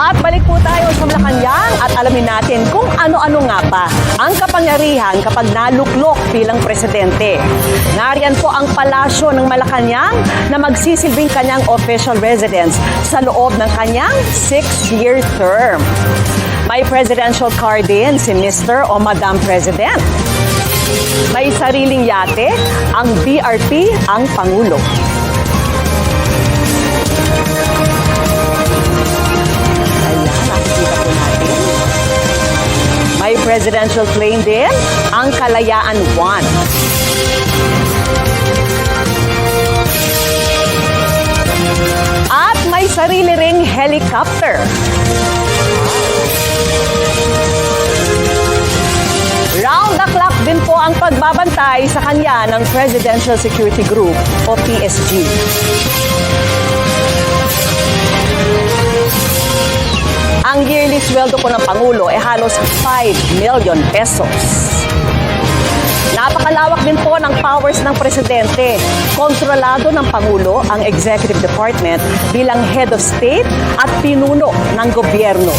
At balik po tayo sa Malacanang at alamin natin kung ano-ano nga pa ang kapangyarihan kapag naluklok bilang presidente. Nariyan po ang palasyo ng Malacanang na magsisilbing kanyang official residence sa loob ng kanyang six-year term. May presidential car din si Mr. o Madam President. May sariling yate, ang BRP ang Pangulo. Presidential plane din, ang Kalayaan 1. At may sarili ring helicopter. Round the clock din po ang pagbabantay sa kanya ng Presidential Security Group o PSG. Ang yearly sweldo po ng Pangulo ay halos 5 million pesos. Napakalawak din po ng powers ng presidente. Kontrolado ng Pangulo ang Executive Department bilang Head of State at pinuno ng gobyerno.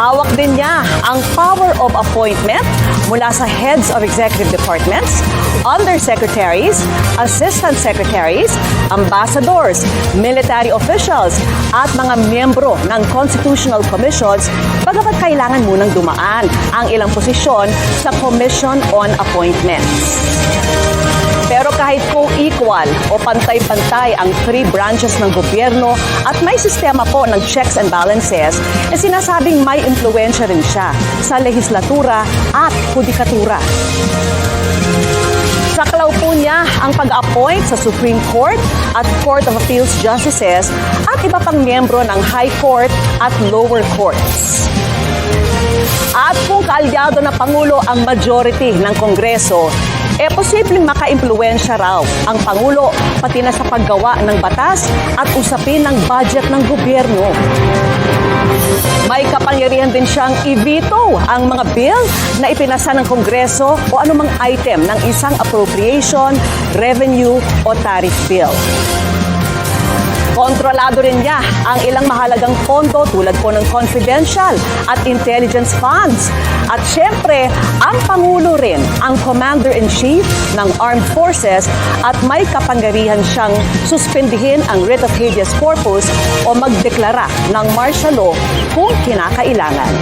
Hawak din niya ang power of appointment mula sa heads of executive departments, undersecretaries, assistant secretaries, ambassadors, military officials, at mga miyembro ng constitutional commissions bagamat kailangan munang dumaan ang ilang posisyon sa Commission on Appointments. Pero kahit co-equal o pantay-pantay ang three branches ng gobyerno at may sistema po ng checks and balances, eh sinasabing may impluensya rin siya sa legislatura at judikatura. Saklaw po niya ang pag-appoint sa Supreme Court at Court of Appeals Justices at iba pang miyembro ng High Court at lower courts. Kaalyado na Pangulo ang majority ng Kongreso, e posibleng makaimpluwensya raw ang Pangulo pati na sa paggawa ng batas at usapin ng budget ng gobyerno. May kapangyarihan din siyang i-veto ang mga bill na ipinasa ng Kongreso o anumang item ng isang appropriation, revenue o tariff bill. Kontrolado rin niya ang ilang mahalagang pondo tulad po ng confidential at intelligence funds. At syempre, ang Pangulo rin ang Commander-in-Chief ng Armed Forces at may kapangyarihan siyang suspindihin ang writ of habeas corpus o magdeklara ng martial law kung kinakailangan.